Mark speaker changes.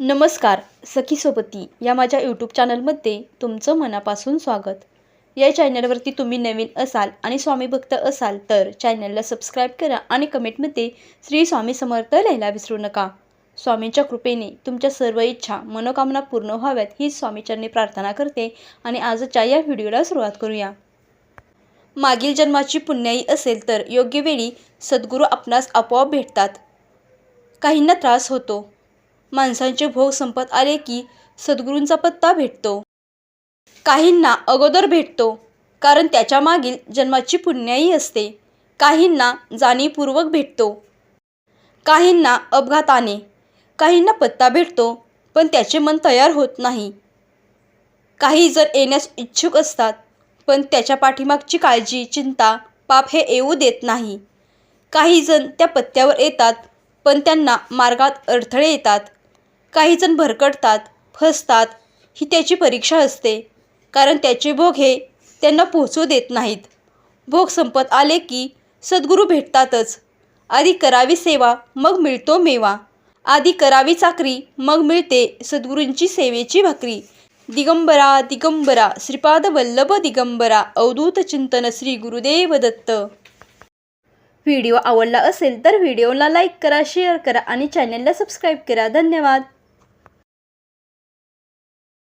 Speaker 1: नमस्कार सखी सोबती या माझ्या यूट्यूब चॅनलमध्ये तुमचं मनापासून स्वागत. या चॅनलवरती तुम्ही नवीन असाल आणि स्वामी भक्त असाल तर चॅनलला सबस्क्राईब करा आणि कमेंटमध्ये श्री स्वामी समर्थ लिहायला विसरू नका. स्वामींच्या कृपेने तुमच्या सर्व इच्छा मनोकामना पूर्ण व्हाव्यात ही स्वामीचरणी प्रार्थना करते आणि आजच्या या व्हिडिओला सुरुवात करूया. मागील जन्माची पुण्याई असेल तर योग्य वेळी सद्गुरू आपणास आपोआप भेटतात. काहींना त्रास होतो. माणसांचे भोग संपत आले की सद्गुरूंचा पत्ता भेटतो. काहींना अगोदर भेटतो कारण त्याच्या मागील जन्माची पुण्याई असते. काहींना जाणीवपूर्वक भेटतो. काहींना अपघाताने काहींना पत्ता भेटतो पण त्याचे मन तयार होत नाही. काही जर येण्यास इच्छुक असतात पण त्याच्या पाठीमागची काळजी चिंता पाप हे येऊ देत नाही. काही जण त्या पत्त्यावर येतात पण त्यांना मार्गात अडथळे येतात. काही जण भरकटतात फसतात ही त्याची परीक्षा असते. कारण त्याचे भोग हे त्यांना पोहोचू देत नाहीत. भोग संपत आले की सद्गुरू भेटतातच. आधी करावी सेवा मग मिळतो मेवा. आधी करावी चाकरी मग मिळते सद्गुरूंची सेवेची भाकरी. दिगंबरा दिगंबरा श्रीपाद वल्लभ दिगंबरा अवधूत चिंतन श्री गुरुदेव दत्त. व्हिडिओ आवडला असेल तर व्हिडिओला लाईक करा शेअर करा आणि चॅनलला सबस्क्राईब करा. धन्यवाद.